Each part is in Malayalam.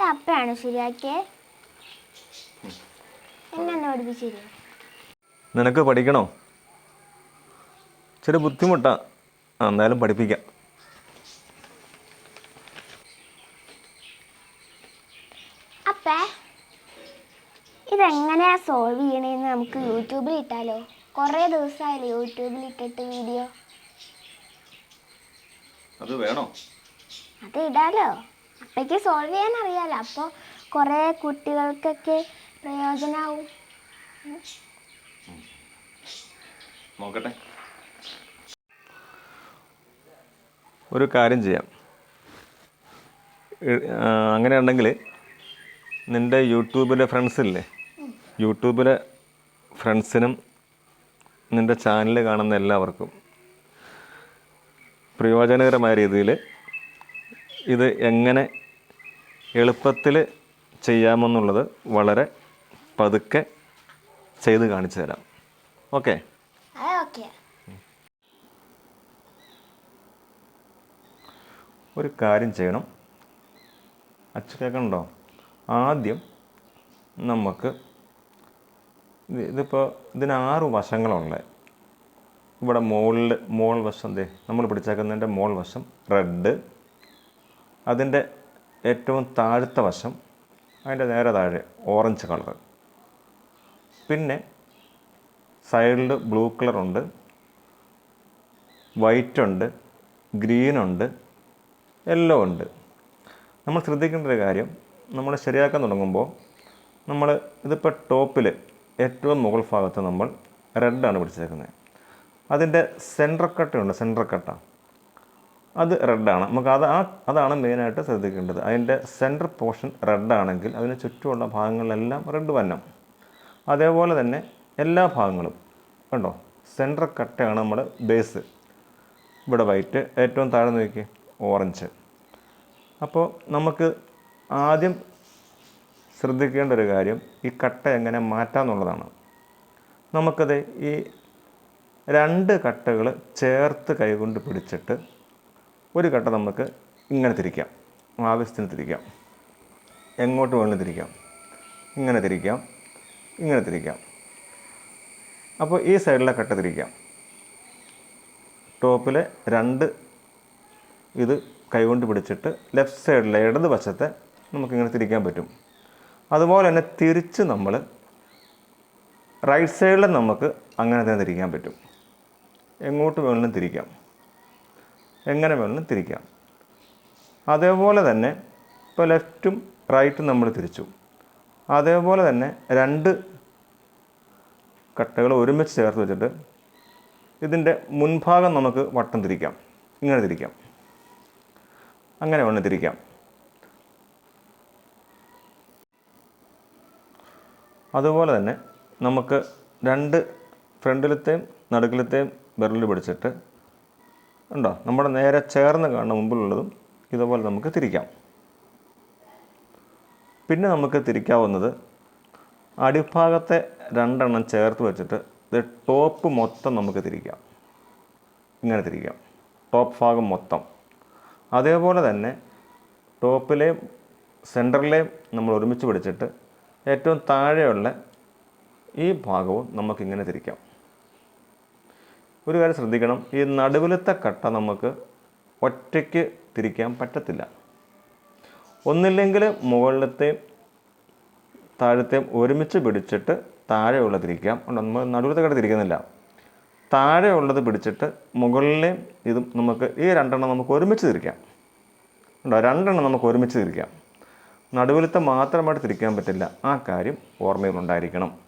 നീയാണോ ശരിയാക്കിയേ? എന്നെ ഒന്ന് നിനക്ക് പഠിക്കണോ? ചെറിയ ബുദ്ധിമുട്ടാ. ആ, എന്തായാലും പഠിപ്പിക്കാം. അപ്പേ ഇതെങ്ങനെയാ സോൾവ് ചെയ്യണേന്ന് നമുക്ക് യൂട്യൂബിൽ ഇട്ടാലോ? കുറേ ദിവസമായില്ലേ യൂട്യൂബിൽ ഇട്ടിട്ട് വീഡിയോ അത് വേണോ? അത് ഇടാലോ? അപ്പയ്ക്ക് സോൾവ് ചെയ്യാൻ അറിയാലോ. അപ്പോൾ കുറേ കുട്ടികൾക്കൊക്കെ പ്രയോജനമാവും നോക്കട്ടെ. ഒരു കാര്യം ചെയ്യാം. അങ്ങനെയുണ്ടെങ്കിൽ നിന്റെ യൂട്യൂബിലെ ഫ്രണ്ട്സില്ലേ യൂട്യൂബിലെ ഫ്രണ്ട്സിനും നിന്റെ ചാനൽ കാണുന്ന എല്ലാവർക്കും പ്രയോജനകരമായ രീതിയിൽ ഇത് എങ്ങനെ എളുപ്പത്തിൽ ചെയ്യാമെന്നുള്ളത് വളരെ പതുക്കെ ചെയ്ത് കാണിച്ചു തരാം. ഓക്കെ? ഒരു കാര്യം ചെയ്യണം. അച്ഛ കേൾക്കണുണ്ടോ? ആദ്യം നമുക്ക് ഇത് ഇതിപ്പോൾ ഇതിന് ആറ് വശങ്ങളുള്ളത് ഇവിടെ മുകളിൽ മോൾ വശം ദേ നമ്മൾ പിടിച്ചേക്കുന്നതിന്റെ മോൾ വശം റെഡ്. അതിന്റെ ഏറ്റവും താഴത്തെ വശം അതിന്റെ നേരെ താഴെ ഓറഞ്ച് കളർ പിന്നെ സൈഡിൽ ബ്ലൂ കളറുണ്ട് വൈറ്റ് ഉണ്ട് ഗ്രീൻ ഉണ്ട് യെല്ലോ ഉണ്ട്. നമ്മൾ ശ്രദ്ധിക്കേണ്ട ഒരു കാര്യം നമ്മൾ ശരിയാക്കാൻ തുടങ്ങുമ്പോൾ നമ്മൾ ഇതിപ്പോൾ ടോപ്പിൽ ഏറ്റവും മുകൾ ഭാഗത്ത് നമ്മൾ റെഡാണ് പിടിച്ചേക്കുന്നത്. അതിന്റെ സെന്റർ കട്ടുണ്ട് സെന്റർ കട്ട അത് റെഡാണ്. നമുക്ക് അത് ആ അതാണ് മെയിനായിട്ട് ശ്രദ്ധിക്കേണ്ടത്. അതിന്റെ സെന്റർ പോർഷൻ റെഡാണെങ്കിൽ അതിന് ചുറ്റുമുള്ള ഭാഗങ്ങളിലെല്ലാം റെഡ് വന്നം അതേപോലെ തന്നെ എല്ലാ ഭാഗങ്ങളും കണ്ടോ? സെന്റർ കട്ടയാണ് നമ്മുടെ ബേസ് ഇവിടെ വൈറ്റ് ഏറ്റവും താഴെ നോക്കി ഓറഞ്ച് അപ്പോൾ നമുക്ക് ആദ്യം ശ്രദ്ധിക്കേണ്ട ഒരു കാര്യം ഈ കട്ട എങ്ങനെ മാറ്റാമെന്നുള്ളതാണ് നമുക്കത് ഈ രണ്ട് കട്ടകൾ ചേർത്ത് കൈകൊണ്ട് പിടിച്ചിട്ട് ഒരു കട്ട നമുക്ക് ഇങ്ങനെ തിരിക്കാം. ആവശ്യത്തിന് തിരിക്കാം. എങ്ങോട്ട് വേണമെങ്കിലും തിരിക്കാം. ഇങ്ങനെ തിരിക്കാം. ഇങ്ങനെ തിരിക്കാം. അപ്പോൾ ഈ സൈഡിലെ കട്ട തിരിക്കാം. ടോപ്പിലെ രണ്ട് ഇത് കൈകൊണ്ട് പിടിച്ചിട്ട് ലെഫ്റ്റ് സൈഡിലെ ഇടത് വശത്തെ നമുക്കിങ്ങനെ തിരിക്കാൻ പറ്റും. അതുപോലെ തന്നെ തിരിച്ച് നമ്മൾ റൈറ്റ് സൈഡിൽ നമുക്ക് അങ്ങനെ തന്നെ തിരിക്കാൻ പറ്റും. എങ്ങോട്ട് വേണമെങ്കിലും തിരിക്കാം. എങ്ങനെ വേണമെങ്കിലും തിരിക്കാം. അതേപോലെ തന്നെ ഇപ്പോൾ ലെഫ്റ്റും റൈറ്റും നമ്മൾ തിരിച്ചു. അതേപോലെ തന്നെ രണ്ട് കട്ടകൾ ഒരുമിച്ച് ചേർത്ത് വെച്ചിട്ട് ഇതിന്റെ മുൻഭാഗം നമുക്ക് വട്ടം തിരിക്കാം. ഇങ്ങനെ തിരിക്കാം. അങ്ങനെ വേണം തിരിക്കാം. അതുപോലെ തന്നെ നമുക്ക് രണ്ട് ഫ്രണ്ടിലത്തെയും നടുക്കിലത്തെയും വിരൽ പിടിച്ചിട്ട് ഉണ്ടോ? നമ്മുടെ നേരെ ചേർന്ന് കാണുന്ന മുമ്പിലുള്ളതും ഇതുപോലെ നമുക്ക് തിരിക്കാം. പിന്നെ നമുക്ക് തിരിക്കാവുന്നത് അടിഭാഗത്തെ രണ്ടെണ്ണം ചേർത്ത് വെച്ചിട്ട് ഇത് ടോപ്പ് മൊത്തം നമുക്ക് തിരിക്കാം. ഇങ്ങനെ തിരിക്കാം. ടോപ്പ് ഭാഗം മൊത്തം. അതേപോലെ തന്നെ ടോപ്പിലെയും സെന്ററിലെയും നമ്മൾ ഒരുമിച്ച് പിടിച്ചിട്ട് ഏറ്റവും താഴെയുള്ള ഈ ഭാഗവും നമുക്കിങ്ങനെ തിരിക്കാം. ഒരു കാര്യം ശ്രദ്ധിക്കണം. ഈ നടുവിലത്തെ കട്ട നമുക്ക് ഒറ്റയ്ക്ക് തിരിക്കാൻ പറ്റത്തില്ല. ഒന്നില്ലെങ്കിൽ മുകളിലത്തെയും താഴത്തെയും ഒരുമിച്ച് പിടിച്ചിട്ട് താഴെയുള്ള തിരിക്കാം. നമ്മൾ നടുവിലത്തെ കട്ട തിരിക്കുന്നില്ല. താഴെയുള്ളത് പിടിച്ചിട്ട് മുകളിലെയും ഇതും നമുക്ക് ഈ രണ്ടെണ്ണം നമുക്ക് ഒരുമിച്ച് തിരിക്കാം. ഉണ്ടോ രണ്ടെണ്ണം നമുക്ക് ഒരുമിച്ച് തിരിക്കാം. നടുവിലത്തെ മാത്രമായിട്ട് തിരിക്കാൻ പറ്റില്ല. ആ കാര്യം ഓർമ്മയിലുണ്ടായിരിക്കണം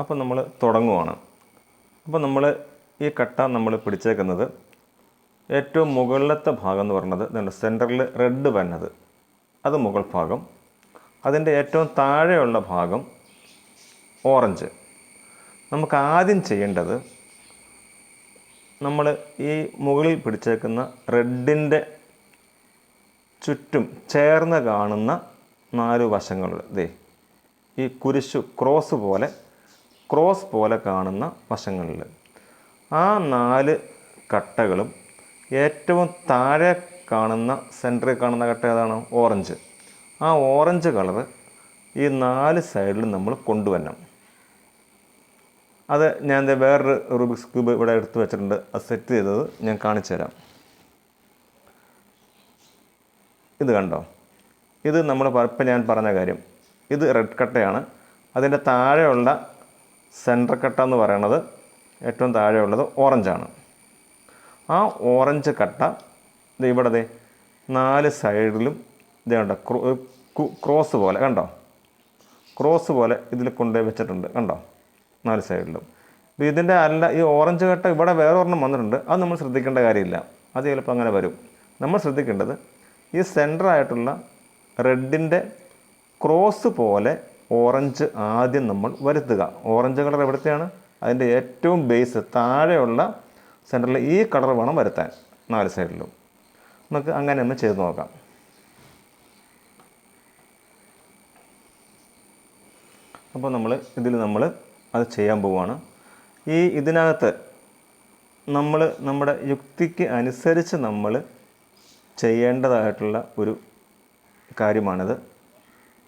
അപ്പം നമ്മൾ തുടങ്ങുവാണ്. അപ്പോൾ നമ്മൾ ഈ കട്ട നമ്മൾ പിടിച്ചേക്കുന്നത് ഏറ്റവും മുകളിലത്തെ ഭാഗം എന്ന് പറയുന്നത് ഇതുണ്ട്. സെന്ററിൽ റെഡ് വന്നത് അത്. മുകൾ ഭാഗം. അതിന്റെ ഏറ്റവും താഴെയുള്ള ഭാഗം ഓറഞ്ച് നമുക്ക് ആദ്യം ചെയ്യേണ്ടത് നമ്മൾ ഈ മുകളിൽ പിടിച്ചേക്കുന്ന റെഡിന്റെ ചുറ്റും ചേർന്ന് കാണുന്ന നാല് വശങ്ങൾ ദേ ഈ കുരിശു ക്രോസ് പോലെ ക്രോസ് പോലെ കാണുന്ന വശങ്ങളിൽ ആ നാല് കട്ടകളും ഏറ്റവും താഴെ കാണുന്ന സെന്ററിൽ കാണുന്ന കട്ട ഏതാണ്? ഓറഞ്ച് ആ ഓറഞ്ച് കളറ് ഈ നാല് സൈഡിലും നമ്മൾ കൊണ്ടുവരണം. അത് ഞാൻ വേറൊരു റൂബിക്സ് ക്യൂബ് ഇവിടെ എടുത്ത് വെച്ചിട്ടുണ്ട്. അത് സെറ്റ് ചെയ്തത് ഞാൻ കാണിച്ചു തരാം. ഇത് കണ്ടോ? ഇത് നമ്മൾ ഇപ്പം ഞാൻ പറഞ്ഞ കാര്യം. ഇത് റെഡ് കട്ടയാണ്. അതിന്റെ താഴെയുള്ള സെന്റർ കട്ട എന്ന് പറയുന്നത് ഏറ്റവും താഴെയുള്ളത് ഓറഞ്ചാണ്. ആ ഓറഞ്ച് കട്ട ഇവിടെ ദേ നാല് സൈഡിലും ഇത് കണ്ടോ ക്രോ- ക്രോസ് പോലെ കണ്ടോ? ക്രോസ് പോലെ ഇതിൽ കൊണ്ടുപോയി വെച്ചിട്ടുണ്ട് കണ്ടോ? നാല് സൈഡിലും. അപ്പോൾ ഇതിന്റെ അല്ല ഈ ഓറഞ്ച് കട്ട ഇവിടെ വേറെ ഒരെണ്ണം വന്നിട്ടുണ്ട്. അത് നമ്മൾ ശ്രദ്ധിക്കേണ്ട കാര്യമില്ല. അത് ചിലപ്പോൾ അങ്ങനെ വരും. നമ്മൾ ശ്രദ്ധിക്കേണ്ടത് ഈ സെന്ററായിട്ടുള്ള റെഡിന്റെ ക്രോസ് പോലെ ഓറഞ്ച് ആദ്യം നമ്മൾ വരുത്തുക. ഓറഞ്ച് കളർ എവിടുത്തെയാണ്? അതിന്റെ ഏറ്റവും ബേസ് താഴെയുള്ള സെന്ററിൽ ഈ കളർ വേണം വരുത്താൻ. നാല് സൈഡിലും നമുക്ക് അങ്ങനെ ഒന്ന് ചെയ്ത് നോക്കാം. അപ്പോൾ നമ്മൾ ഇതിൽ നമ്മൾ അത് ചെയ്യാൻ പോവുകയാണ് ഈ ഇതിനകത്ത് നമ്മൾ നമ്മുടെ യുക്തിക്ക് അനുസരിച്ച് നമ്മൾ ചെയ്യേണ്ടതായിട്ടുള്ള ഒരു കാര്യമാണിത്.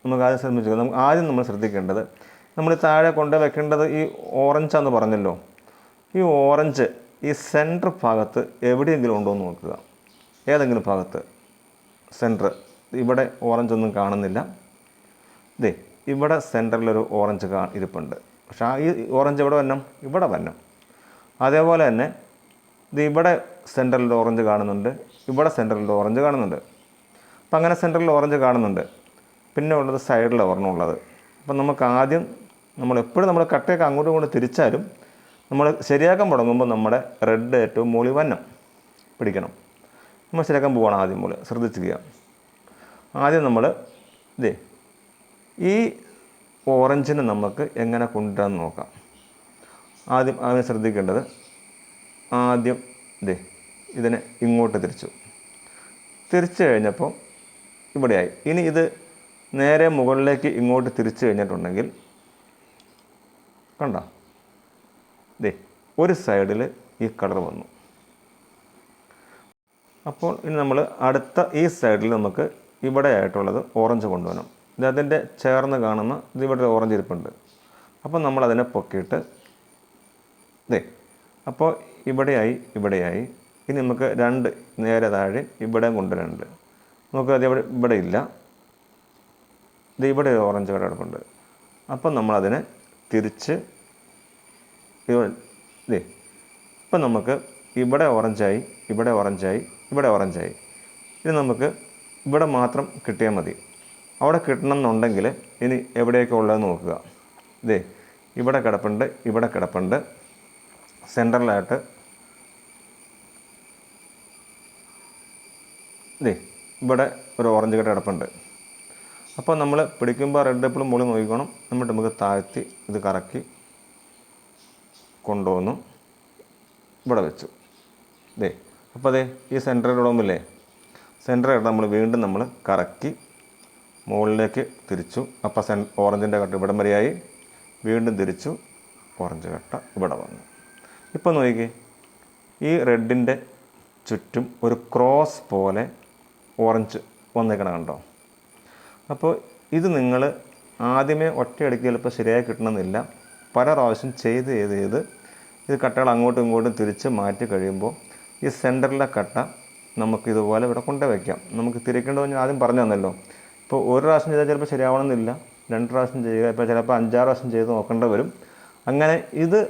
നമുക്ക് ആദ്യം ശ്രമിച്ചു നമുക്ക് ആദ്യം നമ്മൾ ശ്രദ്ധിക്കേണ്ടത് നമ്മൾ താഴെ കൊണ്ട് വെക്കേണ്ടത് ഈ ഓറഞ്ചാന്ന് പറഞ്ഞല്ലോ. ഈ ഓറഞ്ച് ഈ സെന്റർ ഭാഗത്ത് എവിടെയെങ്കിലും ഉണ്ടോ എന്ന് നോക്കുക. ഏതെങ്കിലും ഭാഗത്ത് സെന്റർ ഇവിടെ ഓറഞ്ച് ഒന്നും കാണുന്നില്ല. ഇതേ ഇവിടെ സെന്ററിലൊരു ഓറഞ്ച് കാ ഇരിപ്പുണ്ട്. പക്ഷേ ആ ഈ ഓറഞ്ച് എവിടെ വരണം ഇവിടെ വരണം. അതേപോലെ തന്നെ ഇത് ഇവിടെ സെന്ററിൽ ഓറഞ്ച് കാണുന്നുണ്ട് ഇവിടെ സെന്ററിൽ ഓറഞ്ച് കാണുന്നുണ്ട്. അപ്പം അങ്ങനെ സെന്ററിൽ ഓറഞ്ച് കാണുന്നുണ്ട്. പിന്നെ ഉള്ളത് സൈഡിൽ ഒരെണ്ണം ഉള്ളത്. അപ്പം നമുക്ക് ആദ്യം നമ്മൾ എപ്പോഴും നമ്മൾ കട്ടയൊക്കെ അങ്ങോട്ടും ഇങ്ങോട്ട് തിരിച്ചാലും നമ്മൾ ശരിയാക്കാൻ തുടങ്ങുമ്പോൾ നമ്മുടെ റെഡ് ഏറ്റവും മുകളിൽ വന്നം പിടിക്കണം. നമ്മൾ ശരിയാക്കാൻ പോവാണ് ആദ്യം മുകളിൽ ശ്രദ്ധിച്ചിരിക്കുക. ആദ്യം നമ്മൾ ഇതേ ഈ ഓറഞ്ചിനെ നമുക്ക് എങ്ങനെ കൊണ്ടുവരാൻ നോക്കാം. ആദ്യം ആദ്യം ശ്രദ്ധിക്കേണ്ടത് ആദ്യം ഇതേ ഇതിനെ ഇങ്ങോട്ട് തിരിച്ചു. തിരിച്ചു കഴിഞ്ഞപ്പോൾ ഇവിടെയായി. ഇനി ഇത് നേരെ മുകളിലേക്ക് ഇങ്ങോട്ട് തിരിച്ചു കഴിഞ്ഞിട്ടുണ്ടെങ്കിൽ കണ്ട? ദേ ഒരു സൈഡിൽ ഈ കളർ വന്നു. അപ്പോൾ ഇനി നമ്മൾ അടുത്ത ഈ സൈഡിൽ നമുക്ക് ഇവിടെ ആയിട്ടുള്ളത് ഓറഞ്ച് കൊണ്ടുവരണം. ഇത് അതിന്റെ ചേർന്ന് കാണുന്ന ഇത് ഇവിടെ ഓറഞ്ച് ഇരിപ്പുണ്ട്. അപ്പോൾ നമ്മൾ അതിനെ പൊക്കിയിട്ട് ദേ അപ്പോൾ ഇവിടെയായി ഇവിടെയായി. ഇനി നമുക്ക് രണ്ട് നേരെ താഴെ ഇവിടെ കൊണ്ടുവരാനുണ്ട് നമുക്ക് അത് ഇവിടെ ഇല്ല. ഇത് ഇവിടെ ഒരു ഓറഞ്ച് കളർ കിടപ്പുണ്ട് അപ്പം നമ്മളതിനെ തിരിച്ച് ഇതേ ഇപ്പം നമുക്ക് ഇവിടെ ഓറഞ്ചായി ഇവിടെ ഓറഞ്ചായി ഇവിടെ ഓറഞ്ചായി. ഇനി നമുക്ക് ഇവിടെ മാത്രം കിട്ടിയാൽ മതി. അവിടെ കിട്ടണം എന്നുണ്ടെങ്കിൽ ഇനി എവിടെയൊക്കെ ഉള്ളതെന്ന് നോക്കുക. ഇതേ ഇവിടെ കിടപ്പുണ്ട് ഇവിടെ കിടപ്പുണ്ട്. സെൻട്രലായിട്ട് ഇതേ ഇവിടെ ഒരു ഓറഞ്ച് കട്ട കിടപ്പുണ്ട്. അപ്പോൾ നമ്മൾ പിടിക്കുമ്പോൾ റെഡ് എപ്പോഴും മുകളിൽ നോക്കിക്കണം. എന്നിട്ട് നമുക്ക് താഴ്ത്തി ഇത് കറക്കി കൊണ്ടുവന്നു. ഇവിടെ വെച്ചു. ദേ അപ്പോൾ അതെ ഈ സെന്ററിൽ ഇടുമ്പില്ലേ സെന്റർ നമ്മൾ വീണ്ടും നമ്മൾ കറക്കി മുകളിലേക്ക് തിരിച്ചു. അപ്പോൾ സെൻ ഓറഞ്ചിന്റെ കട്ട ഇവിടം വരെയായി. വീണ്ടും തിരിച്ചു. ഓറഞ്ച് കട്ട ഇവിടെ വന്നു. ഇപ്പോൾ നോക്കിക്കേ. ഈ റെഡിന്റെ ചുറ്റും ഒരു ക്രോസ് പോലെ ഓറഞ്ച് വന്നേക്കണം കണ്ടോ? അപ്പോൾ ഇത് നിങ്ങൾ ആദ്യമേ ഒറ്റയടിക്ക് ചിലപ്പോൾ ശരിയായി കിട്ടണമെന്നില്ല. പല പ്രാവശ്യം ചെയ്ത് ചെയ്ത് ചെയ്ത് ഇത് കട്ടകൾ അങ്ങോട്ടും ഇങ്ങോട്ടും തിരിച്ച് മാറ്റി കഴിയുമ്പോൾ ഈ സെന്ററിലെ കട്ട നമുക്ക് ഇതുപോലെ ഇവിടെ കൊണ്ടുവയ്ക്കാം വയ്ക്കാം നമുക്ക് തിരിക്കേണ്ടത് ഞാൻ ആദ്യം പറഞ്ഞു തന്നല്ലോ. ഇപ്പോൾ ഒരു പ്രാവശ്യം ചെയ്താൽ ചിലപ്പോൾ ശരിയാവണമെന്നില്ല. രണ്ട് പ്രാവശ്യം ചെയ്യുക ഇപ്പോൾ ചിലപ്പോൾ അഞ്ചാറ് പ്രാവശ്യം ചെയ്ത് നോക്കേണ്ടി വരും. അങ്ങനെ ഇത്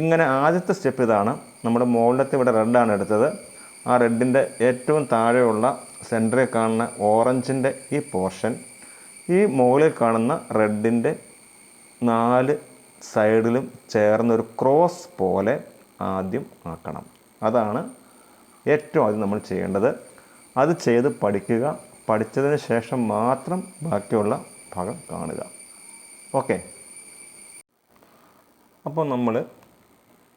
ഇങ്ങനെ ആദ്യത്തെ സ്റ്റെപ്പ് ഇതാണ്. നമ്മുടെ മുകളിലത്തെ ഇവിടെ റെഡാണ് എടുത്തത്. ആ റെഡിന്റെ ഏറ്റവും താഴെയുള്ള സെന്ററിൽ കാണുന്ന ഓറഞ്ചിന്റെ ഈ പോർഷൻ ഈ മുകളിൽ കാണുന്ന റെഡിന്റെ നാല് സൈഡിലും ചേർന്നൊരു ക്രോസ് പോലെ ആദ്യം ആക്കണം. അതാണ് ഏറ്റവും ആദ്യം നമ്മൾ ചെയ്യേണ്ടത്. അത് ചെയ്ത് പഠിക്കുക. പഠിച്ചതിന് ശേഷം മാത്രം ബാക്കിയുള്ള ഭാഗം കാണുക. ഓക്കെ അപ്പോൾ നമ്മൾ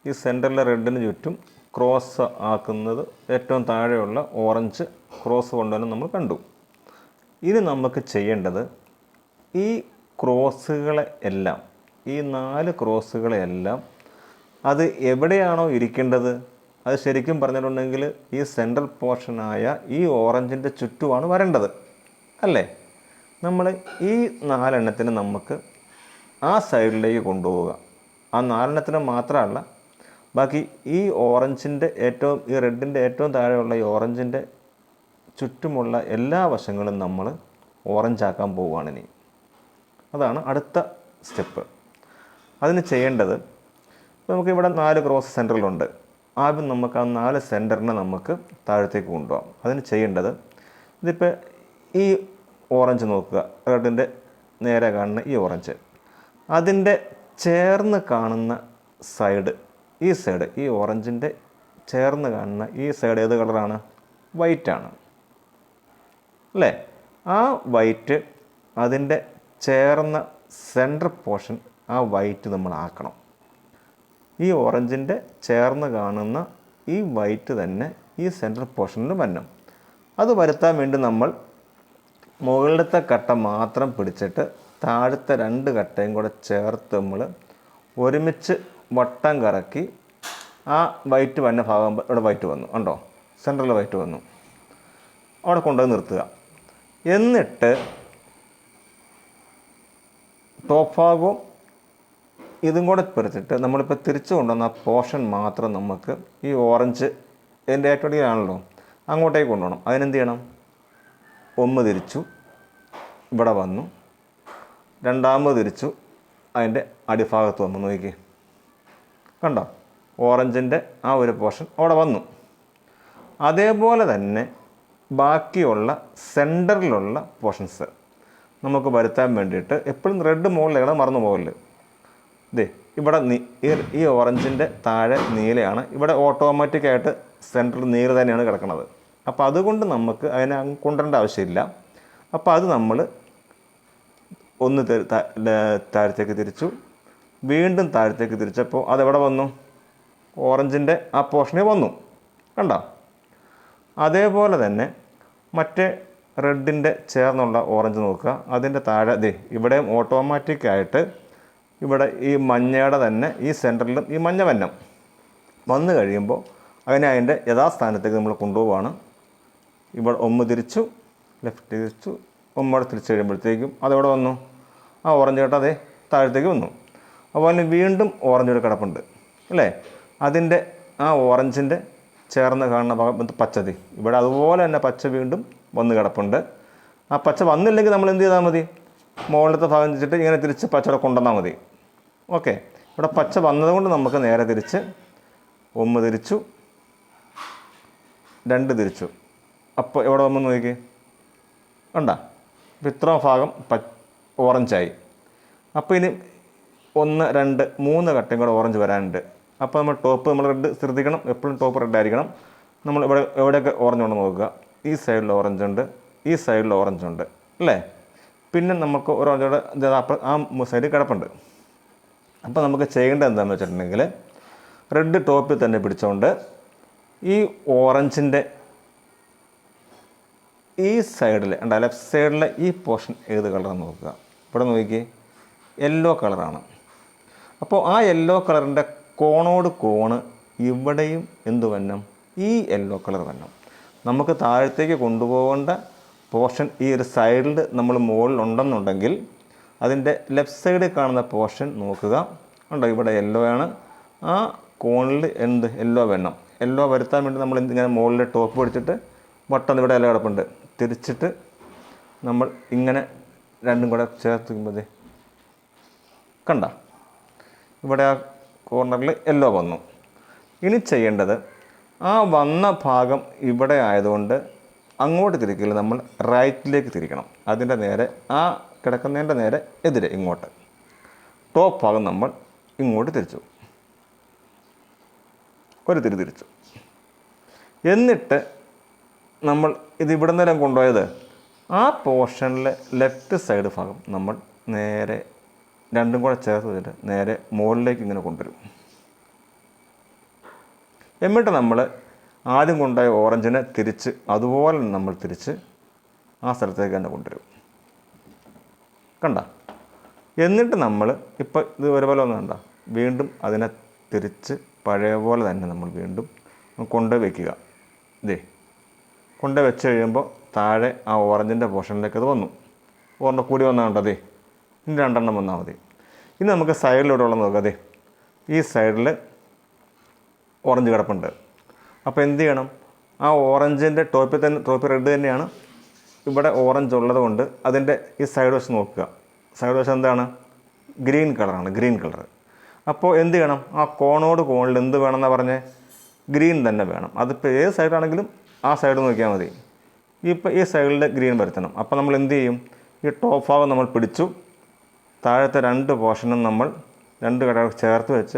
ഈ സെന്ററിലെ റെഡിന് ചുറ്റും ക്രോസ് ആക്കുന്നത് ഏറ്റവും താഴെയുള്ള ഓറഞ്ച് ക്രോസ് കൊണ്ടുവന്ന് നമ്മൾ കണ്ടു. ഇനി നമുക്ക് ചെയ്യേണ്ടത് ഈ ക്രോസുകളെ എല്ലാം ഈ നാല് ക്രോസുകളെ എല്ലാം അത് എവിടെയാണോ ഇരിക്കേണ്ടത്? അത് ശരിക്കും പറഞ്ഞിട്ടുണ്ടെങ്കിൽ ഈ സെൻട്രൽ പോർഷനായ ഈ ഓറഞ്ചിന്റെ ചുറ്റുമാണ് വരേണ്ടത് അല്ലേ? നമ്മൾ ഈ നാലെണ്ണത്തിന് നമുക്ക് ആ സൈഡിലേക്ക് കൊണ്ടുപോവുക. ആ നാലെണ്ണത്തിന് മാത്രമല്ല ബാക്കി ഈ ഓറഞ്ചിന്റെ ഏറ്റവും ഈ റെഡിന്റെ ഏറ്റവും താഴെയുള്ള ഈ ഓറഞ്ചിന്റെ ചുറ്റുമുള്ള എല്ലാ വശങ്ങളും നമ്മൾ ഓറഞ്ചാക്കാൻ പോവുകയാണ് ഇനി. അതാണ് അടുത്ത സ്റ്റെപ്പ്. അതിന് ചെയ്യേണ്ടത് നമുക്കിവിടെ നാല് ക്രോസ് സെന്ററിലുണ്ട് ആദ്യം നമുക്ക് ആ നാല് സെന്ററിനെ നമുക്ക് താഴത്തേക്ക് കൊണ്ടുപോകാം. അതിന് ചെയ്യേണ്ടത് ഇതിപ്പോൾ ഈ ഓറഞ്ച് നോക്കുക. റെഡിന്റെ നേരെ കാണുന്ന ഈ ഓറഞ്ച്. അതിന്റെ ചേർന്ന് കാണുന്ന സൈഡ് ഈ സൈഡ് ഈ ഓറഞ്ചിന്റെ ചേർന്ന് കാണുന്ന ഈ സൈഡ് ഏത് കളറാണ് വൈറ്റാണ് അല്ലേ? ആ വൈറ്റ് അതിന്റെ ചേർന്ന സെൻട്രൽ പോർഷൻ ആ വൈറ്റ് നമ്മൾ ആക്കണം. ഈ ഓറഞ്ചിന്റെ ചേർന്ന് കാണുന്ന ഈ വൈറ്റ് തന്നെ ഈ സെൻട്രൽ പോർഷനിൽ വരണം. അത് വരുത്താൻ വേണ്ടി നമ്മൾ മുകളിലത്തെ കട്ട മാത്രം പിടിച്ചിട്ട് താഴത്തെ രണ്ട് കട്ടയും കൂടെ ചേർത്ത് നമ്മൾ ഒരുമിച്ച് വട്ടം കറക്കി ആ വൈറ്റ് വന്ന ഭാഗം ഇവിടെ വൈറ്റ് വന്നു. ഉണ്ടോ സെൻട്രൽ വൈറ്റ് വന്നു. അവിടെ കൊണ്ടുപോയി നിർത്തുക. എന്നിട്ട് ടോപ്പ് ഭാഗവും ഇതും കൂടെ പിടിച്ചിട്ട് നമ്മളിപ്പോൾ തിരിച്ചു കൊണ്ടുവന്ന പോർഷൻ മാത്രം നമുക്ക് ഈ ഓറഞ്ച് എന്റെ ഏറ്റവും അങ്ങോട്ടേക്ക് കൊണ്ടുപോകണം. അതിനെന്ത് ചെയ്യണം? ഒന്ന് തിരിച്ചു. ഇവിടെ വന്നു. രണ്ടാമത് തിരിച്ചു. അതിന്റെ അടിഭാഗത്ത് വന്നു. നോക്കി കണ്ടോ? ഓറഞ്ചിന്റെ ആ ഒരു പോർഷൻ അവിടെ വന്നു. അതേപോലെ തന്നെ ബാക്കിയുള്ള സെന്ററിലുള്ള പോർഷൻസ് നമുക്ക് വരുത്താൻ വേണ്ടിയിട്ട് എപ്പോഴും റെഡ് മുകളിലാണ് മറന്നു പോകൽ. ഇതേ ഇവിടെ ഈ- ഓറഞ്ചിന്റെ താഴെ നീലയാണ്. ഇവിടെ ഓട്ടോമാറ്റിക്കായിട്ട് സെന്ററിൽ നീല തന്നെയാണ് കിടക്കുന്നത് അപ്പോൾ അതുകൊണ്ട് നമുക്ക് അതിനെ കൊണ്ടുവരേണ്ട ആവശ്യമില്ല. അപ്പോൾ അത് നമ്മൾ ഒന്ന് താഴത്തേക്ക് തിരിച്ചു. വീണ്ടും താഴത്തേക്ക് തിരിച്ചപ്പോൾ അതെവിടെ വന്നു? ഓറഞ്ചിന്റെ ആ പോർഷനിൽ വന്നു. കണ്ടോ? അതേപോലെ തന്നെ മറ്റേ റെഡിന്റെ ചേർന്നുള്ള ഓറഞ്ച് നോക്കുക. അതിന്റെ താഴെ ദേ ഇവിടെയും ഓട്ടോമാറ്റിക്കായിട്ട് ഇവിടെ ഈ മഞ്ഞയുടെ തന്നെ ഈ സെന്ററിലും ഈ മഞ്ഞ വന്നം. വന്നു കഴിയുമ്പോൾ അതിനെ അതിന്റെ യഥാസ്ഥാനത്തേക്ക് നമ്മൾ കൊണ്ടുപോവാണ് ഇവിടെ ഒന്ന് തിരിച്ചു ലെഫ്റ്റ് തിരിച്ചു ഒന്നോടെ തിരിച്ചു കഴിയുമ്പോഴത്തേക്കും അതെവിടെ വന്നു? ആ ഓറഞ്ച് കേട്ടോ അതെ താഴത്തേക്ക് വന്നു. അതുപോലെ വീണ്ടും ഓറഞ്ച് ഒരു കിടപ്പുണ്ട്. അല്ലേ? അതിന്റെ ആ ഓറഞ്ചിന്റെ ചേർന്ന് കാണുന്ന ഭാഗം പച്ചതി. ഇവിടെ അതുപോലെ തന്നെ പച്ച വീണ്ടും വന്ന് കിടപ്പുണ്ട്. ആ പച്ച വന്നില്ലെങ്കിൽ നമ്മൾ എന്ത് ചെയ്താൽ മതി? മുകളിലത്തെ ഭാഗം വെച്ചിട്ട് ഇങ്ങനെ തിരിച്ച് പച്ചയുടെ കൊണ്ടുവന്നാൽ മതി. ഓക്കെ. ഇവിടെ പച്ച വന്നതുകൊണ്ട് നമുക്ക് നേരെ തിരിച്ച് ഒന്ന് തിരിച്ചു രണ്ട് തിരിച്ചു. അപ്പോൾ എവിടെ ഒന്ന് നോക്കി കണ്ട? ഇത്രയും ഭാഗം പ ഓറഞ്ചായി അപ്പോൾ ഇനി ഒന്ന് രണ്ട് മൂന്ന് കട്ടയും കൂടെ ഓറഞ്ച് വരാനുണ്ട്. അപ്പോൾ നമ്മൾ ടോപ്പ് നമ്മൾ റെഡ് ശ്രദ്ധിക്കണം. എപ്പോഴും ടോപ്പ് റെഡ് ആയിരിക്കണം. നമ്മൾ ഇവിടെ എവിടെയൊക്കെ ഓറഞ്ച് ഉണ്ടെന്ന് നോക്കുക. ഈ സൈഡിൽ ഓറഞ്ച് ഉണ്ട്. ഈ സൈഡിൽ ഓറഞ്ച് ഉണ്ട്. അല്ലേ? പിന്നെ നമുക്ക് ഓറഞ്ചോടെ ആ സൈഡിൽ കിടപ്പുണ്ട്. അപ്പോൾ നമുക്ക് ചെയ്യേണ്ടത് എന്താണെന്ന് വെച്ചിട്ടുണ്ടെങ്കിൽ റെഡ് ടോപ്പിൽ തന്നെ പിടിച്ചുകൊണ്ട് ഈ ഓറഞ്ചിന്റെ ഈ സൈഡിൽ ഉണ്ട് ലെഫ്റ്റ് സൈഡിലെ ഈ പോർഷൻ ഏത് കളറാണെന്ന് നോക്കുക. ഇവിടെ നോക്കി യെല്ലോ കളറാണ് അപ്പോൾ ആ യെല്ലോ കളറിന്റെ കോണോട് കോണ് ഇവിടെയും എന്ത് വന്നം? ഈ യെല്ലോ കളർ വന്നം. നമുക്ക് താഴത്തേക്ക് കൊണ്ടുപോകേണ്ട പോർഷൻ ഈ ഒരു സൈഡിൽ നമ്മൾ മുകളിൽ ഉണ്ടെന്നുണ്ടെങ്കിൽ അതിന്റെ ലെഫ്റ്റ് സൈഡിൽ കാണുന്ന പോർഷൻ നോക്കുക. ഉണ്ടോ ഇവിടെ യെല്ലോ ആണ്. ആ കോണിൽ എന്ത്? യെല്ലോ വേണം യെല്ലോ വരുത്താൻ വേണ്ടി നമ്മൾ ഇങ്ങനെ മുകളിൽ ടോപ്പ് പിടിച്ചിട്ട് ബട്ടൺ ഇവിടെ എല്ലാം കിടപ്പുണ്ട്. തിരിച്ചിട്ട് നമ്മൾ ഇങ്ങനെ രണ്ടും കൂടെ ചേർത്ത് കണ്ട? ഇവിടെ ആ കോർണറിൽ യെല്ലോ വന്നു. ഇനി ചെയ്യേണ്ടത് ആ വന്ന ഭാഗം ഇവിടെ ആയതുകൊണ്ട് അങ്ങോട്ട് തിരിക്കില്ല നമ്മൾ റൈറ്റിലേക്ക് തിരിക്കണം. അതിന്റെ നേരെ ആ കിടക്കുന്നതിന്റെ നേരെ എതിരെ ഇങ്ങോട്ട്. ടോപ്പ് ഭാഗം നമ്മൾ ഇങ്ങോട്ട് തിരിച്ചു. ഒരു തിരി തിരിച്ചു. എന്നിട്ട് നമ്മൾ ഇത് ഇവിടെ നിന്നെല്ലാം കൊണ്ടുപോയത് ആ പോർഷനിലെ ലെഫ്റ്റ് സൈഡ് ഭാഗം നമ്മൾ നേരെ രണ്ടും കൂടെ ചേർത്ത് വെച്ചിട്ട് നേരെ മുകളിലേക്ക് ഇങ്ങനെ കൊണ്ടുവരും. എന്നിട്ട് നമ്മൾ ആദ്യം കൊണ്ടുപോയ ഓറഞ്ചിനെ തിരിച്ച് അതുപോലെ നമ്മൾ തിരിച്ച് ആ സ്ഥലത്തേക്ക് തന്നെ കൊണ്ടുവരും. കണ്ട? എന്നിട്ട് നമ്മൾ ഇപ്പോൾ ഇത് ഒരുപോലെ ഒന്നും കണ്ട? വീണ്ടും അതിനെ തിരിച്ച് പഴയ പോലെ തന്നെ നമ്മൾ വീണ്ടും കൊണ്ട് വയ്ക്കുക ഇതേ കൊണ്ട് വെച്ച് കഴിയുമ്പോൾ താഴെ ആ ഓറഞ്ചിന്റെ പോർഷനിലേക്ക് അത് വന്നു. ഓറിന്റെ കൂടി വന്നാൽ ഉണ്ടതേ ഇനി രണ്ടെണ്ണം വന്നാൽ മതി. ഇനി നമുക്ക് സൈഡിലൂടെ ഉള്ള നോക്കാം അതെ. ഈ സൈഡിൽ ഓറഞ്ച് കിടപ്പുണ്ട്. അപ്പോൾ എന്ത് ചെയ്യണം? ആ ഓറഞ്ചിന്റെ ടോപ്പിൽ തന്നെ ടോപ്പ് റെഡ് തന്നെയാണ് ഇവിടെ ഓറഞ്ച് ഉള്ളത് കൊണ്ട് അതിന്റെ ഈ സൈഡ് വശം നോക്കുക. സൈഡ് വശം എന്താണ്? ഗ്രീൻ കളറാണ് ഗ്രീൻ കളർ അപ്പോൾ എന്ത് ചെയ്യണം? ആ കോണോട് കോണിൽ എന്ത് വേണമെന്നാണ് പറഞ്ഞേ? ഗ്രീൻ തന്നെ വേണം. അതിപ്പോൾ ഏത് സൈഡാണെങ്കിലും ആ സൈഡ് നോക്കിയാൽ മതി. ഇപ്പോൾ ഈ സൈഡിൽ ഗ്രീൻ വരുത്തണം. അപ്പോൾ നമ്മൾ എന്ത് ചെയ്യും? ഈ ടോപ്പ് ഭാഗം നമ്മൾ പിടിച്ചു. താഴത്തെ രണ്ട് പോർഷനും നമ്മൾ രണ്ട് കട ചേർത്ത് വെച്ച്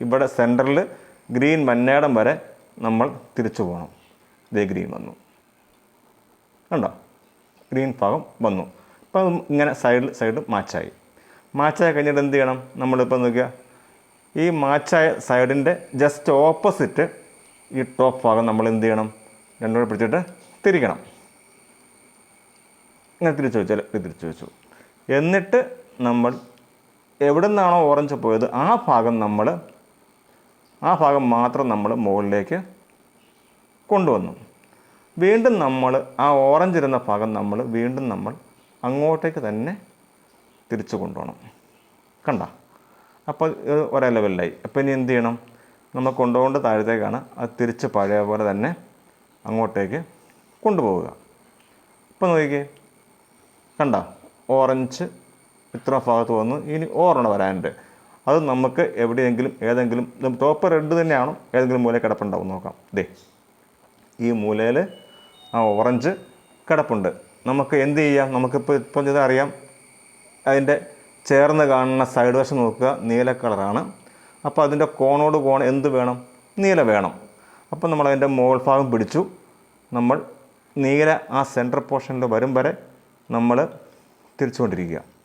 ഇവിടെ സെന്ററിൽ ഗ്രീൻ മഞ്ഞേടം വരെ നമ്മൾ തിരിച്ചു പോകണം. ഇതേ ഗ്രീൻ വന്നു. കണ്ടോ? ഗ്രീൻ ഭാഗം വന്നു. അപ്പോൾ ഇങ്ങനെ സൈഡ് സൈഡ് മാച്ചായി. മാച്ചായി കഴിഞ്ഞിട്ട് എന്ത് ചെയ്യണം? നമ്മളിപ്പോൾ നോക്കുക ഈ മാച്ചായ സൈഡിന്റെ ജസ്റ്റ് ഓപ്പോസിറ്റ് ഈ ടോപ്പ് ഭാഗം നമ്മൾ എന്ത് ചെയ്യണം? രണ്ടും കൂടെ പിടിച്ചിട്ട് തിരിക്കണം. ഇങ്ങനെ തിരിച്ചു വെച്ചാൽ തിരിച്ചു വെച്ചു. എന്നിട്ട് നമ്മൾ എവിടെ നിന്നാണോ ഓറഞ്ച് പോയത് ആ ഭാഗം നമ്മൾ ആ ഭാഗം മാത്രം നമ്മൾ മുകളിലേക്ക് കൊണ്ടുവന്നു. വീണ്ടും നമ്മൾ ആ ഓറഞ്ച് ഇരുന്ന ഭാഗം നമ്മൾ വീണ്ടും നമ്മൾ അങ്ങോട്ടേക്ക് തന്നെ തിരിച്ചു കൊണ്ടുപോകണം. കണ്ട? അപ്പോൾ ഒരേ ലെവലിലായി അപ്പോൾ ഇനി എന്ത് ചെയ്യണം? നമ്മൾ കൊണ്ടുപോകേണ്ട താഴത്തേക്കാണ് അത് തിരിച്ച് പഴയ പോലെ തന്നെ അങ്ങോട്ടേക്ക് കൊണ്ടുപോവുക. ഇപ്പോൾ നോക്കിക്കേ. കണ്ട? ഓറഞ്ച് ഇത്ര ഭാഗത്ത് വന്നു. ഇനി ഓറെണ്ണം വരാനുണ്ട്. അത് നമുക്ക് എവിടെയെങ്കിലും ഏതെങ്കിലും ടോപ്പ് റെഡ് തന്നെയാണോ? ഏതെങ്കിലും മൂല കിടപ്പുണ്ടാവും. നോക്കാം. ദേ ഈ മൂലയിൽ ആ ഓറഞ്ച് കിടപ്പുണ്ട്. നമുക്ക് എന്ത് ചെയ്യാം? നമുക്കിപ്പോൾ ഇപ്പം അറിയാം. അതിന്റെ ചേർന്ന് കാണുന്ന സൈഡ് വശം നോക്കുക. നീല കളറാണ് അപ്പോൾ അതിന്റെ കോണോട് കോൺ എന്ത് വേണം? നീല വേണം. അപ്പോൾ നമ്മൾ അതിന്റെ മോൾ ഭാഗം പിടിച്ചു. നമ്മൾ നീല ആ സെന്റർ പോർഷനിൽ വരും വരെ നമ്മൾ തിരിച്ചുകൊണ്ടിരിക്കുക.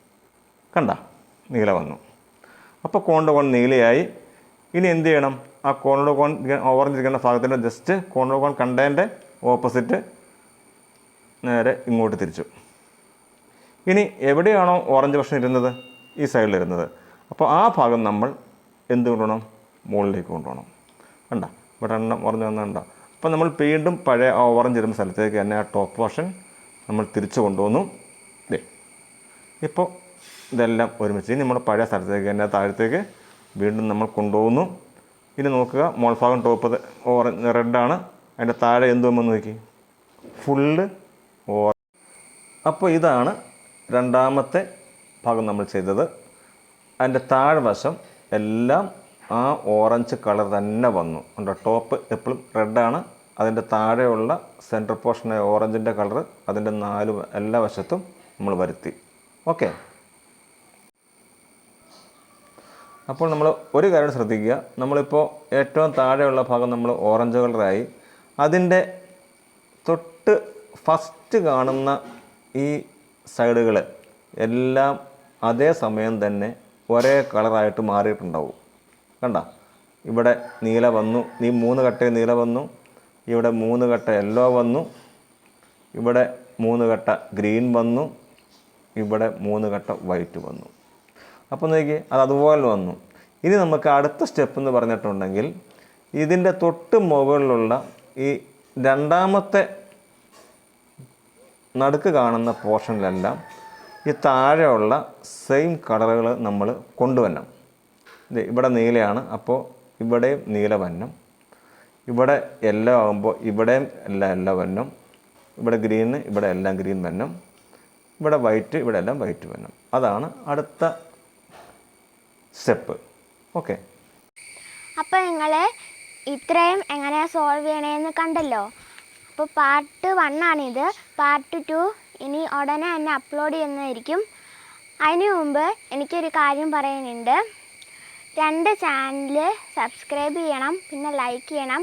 കണ്ട നീല വന്നു. അപ്പോൾ കോണിന്റെ കോൺ നീലയായി. ഇനി എന്ത് ചെയ്യണം? ആ കോണിന്റെ കോൺ ഓറഞ്ച് ഇരിക്കുന്ന ഭാഗത്തിന്റെ ജസ്റ്റ് കോണിന്റെ കോൺ കണ്ടതിന്റെ ഓപ്പോസിറ്റ് നേരെ ഇങ്ങോട്ട് തിരിച്ചു. ഇനി എവിടെയാണോ ഓറഞ്ച് ഭക്ഷണം ഇരുന്നത്? ഈ സൈഡിൽ ഇരുന്നത്. അപ്പോൾ ആ ഭാഗം നമ്മൾ എന്ത് കൊണ്ടുപോകണം മുകളിലേക്ക് കൊണ്ടുപോകണം കണ്ട ഇവിടെ എണ്ണം ഓറഞ്ച് വന്നുണ്ടോ അപ്പോൾ നമ്മൾ വീണ്ടും പഴയ ആ ഓറഞ്ച് ഇരുന്ന സ്ഥലത്തേക്ക് തന്നെ ആ ടോപ്പ് പോർഷൻ നമ്മൾ തിരിച്ചു കൊണ്ടുവന്നു. ദേ. ഇപ്പോൾ ഇതെല്ലാം ഒരുമിച്ച്. ഇനി നമ്മൾ പഴയ സ്ഥലത്തേക്ക് തന്നെ താഴത്തേക്ക് വീണ്ടും നമ്മൾ കൊണ്ടുപോകുന്നു. ഇനി നോക്കുക മോൾഫാഗം ടോപ്പ് ഓറഞ്ച് റെഡാണ് അതിന്റെ താഴെ എന്ത് നോക്കി? ഫുള്ള് ഓ അപ്പോൾ ഇതാണ് രണ്ടാമത്തെ ഭാഗം നമ്മൾ ചെയ്തത്. അതിന്റെ താഴ്വശം എല്ലാം ആ ഓറഞ്ച് കളർ തന്നെ വന്നു. ഉണ്ടോ ടോപ്പ് എപ്പോഴും റെഡാണ് അതിന്റെ താഴെയുള്ള സെന്റർ പോർഷനായ ഓറഞ്ചിന്റെ കളർ അതിന്റെ നാല് എല്ലാ വശത്തും നമ്മൾ വരുത്തി. ഓക്കെ അപ്പോൾ നമ്മൾ ഒരു കാര്യം ശ്രദ്ധിക്കുക. നമ്മളിപ്പോൾ ഏറ്റവും താഴെയുള്ള ഭാഗം നമ്മൾ ഓറഞ്ച് കളറായി അതിന്റെ തൊട്ട് ഫസ്റ്റ് കാണുന്ന ഈ സൈഡുകൾ എല്ലാം അതേ സമയം തന്നെ ഒരേ കളറായിട്ട് മാറിയിട്ടുണ്ടാവും. കണ്ട? ഇവിടെ നീല വന്നു. നീ മൂന്ന് കട്ട നീല വന്നു. ഇവിടെ മൂന്ന് കട്ട യെല്ലോ വന്നു. ഇവിടെ മൂന്ന് കട്ട ഗ്രീൻ വന്നു. ഇവിടെ മൂന്ന് കട്ട വൈറ്റ് വന്നു. അപ്പോൾ നോക്കി അത് അതുപോലെ വന്നു. ഇനി നമുക്ക് അടുത്ത സ്റ്റെപ്പ് എന്ന് പറഞ്ഞിട്ടുണ്ടെങ്കിൽ ഇതിന്റെ തൊട്ട് മുകളിലുള്ള ഈ രണ്ടാമത്തെ നടുക്ക് കാണുന്ന പോർഷനിലെല്ലാം ഈ താഴെയുള്ള സെയിം കളറുകൾ നമ്മൾ കൊണ്ടുവരണം. ഇവിടെ നീലയാണ് അപ്പോൾ ഇവിടെയും നീല വന്നം ഇവിടെ യെല്ലോ ആകുമ്പോൾ ഇവിടെയും എല്ലാം യെല്ലോ വന്നം ഇവിടെ ഗ്രീന് ഇവിടെ എല്ലാം ഗ്രീൻ വന്നം ഇവിടെ വൈറ്റ് ഇവിടെ എല്ലാം വൈറ്റ് വന്നം അതാണ് അടുത്ത സ്റ്റെപ്പ്. ഓക്കെ. അപ്പോൾ നിങ്ങൾ ഇത്രയും എങ്ങനെ സോൾവ് ചെയ്യണേന്ന് കണ്ടല്ലോ? അപ്പോൾ പാർട്ട് വൺ ആണിത്. പാർട്ട് ടു ഇനി ഉടനെ തന്നെ അപ്ലോഡ് ചെയ്യുന്നതായിരിക്കും. അതിനു മുമ്പ് എനിക്കൊരു കാര്യം പറയാനുണ്ട്. രണ്ട് ചാനൽ സബ്സ്ക്രൈബ് ചെയ്യണം പിന്നെ ലൈക്ക് ചെയ്യണം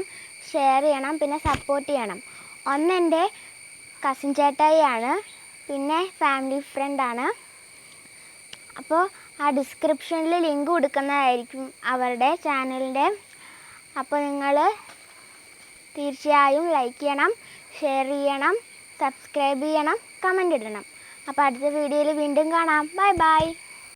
ഷെയർ ചെയ്യണം പിന്നെ സപ്പോർട്ട് ചെയ്യണം. ഒന്നെന്റെ കസിൻ ചേട്ടായിയാണ് പിന്നെ ഫാമിലി ഫ്രണ്ടാണ്. അപ്പോൾ ആ ഡിസ്ക്രിപ്ഷനിൽ ലിങ്ക് കൊടുക്കുന്നതായിരിക്കും അവരുടെ ചാനലിന്റെ അപ്പോൾ നിങ്ങൾ തീർച്ചയായും ലൈക്ക് ചെയ്യണം ഷെയർ ചെയ്യണം സബ്സ്ക്രൈബ് ചെയ്യണം കമന്റ് ഇടണം. അപ്പോൾ അടുത്ത വീഡിയോയിൽ വീണ്ടും കാണാം. Bye bye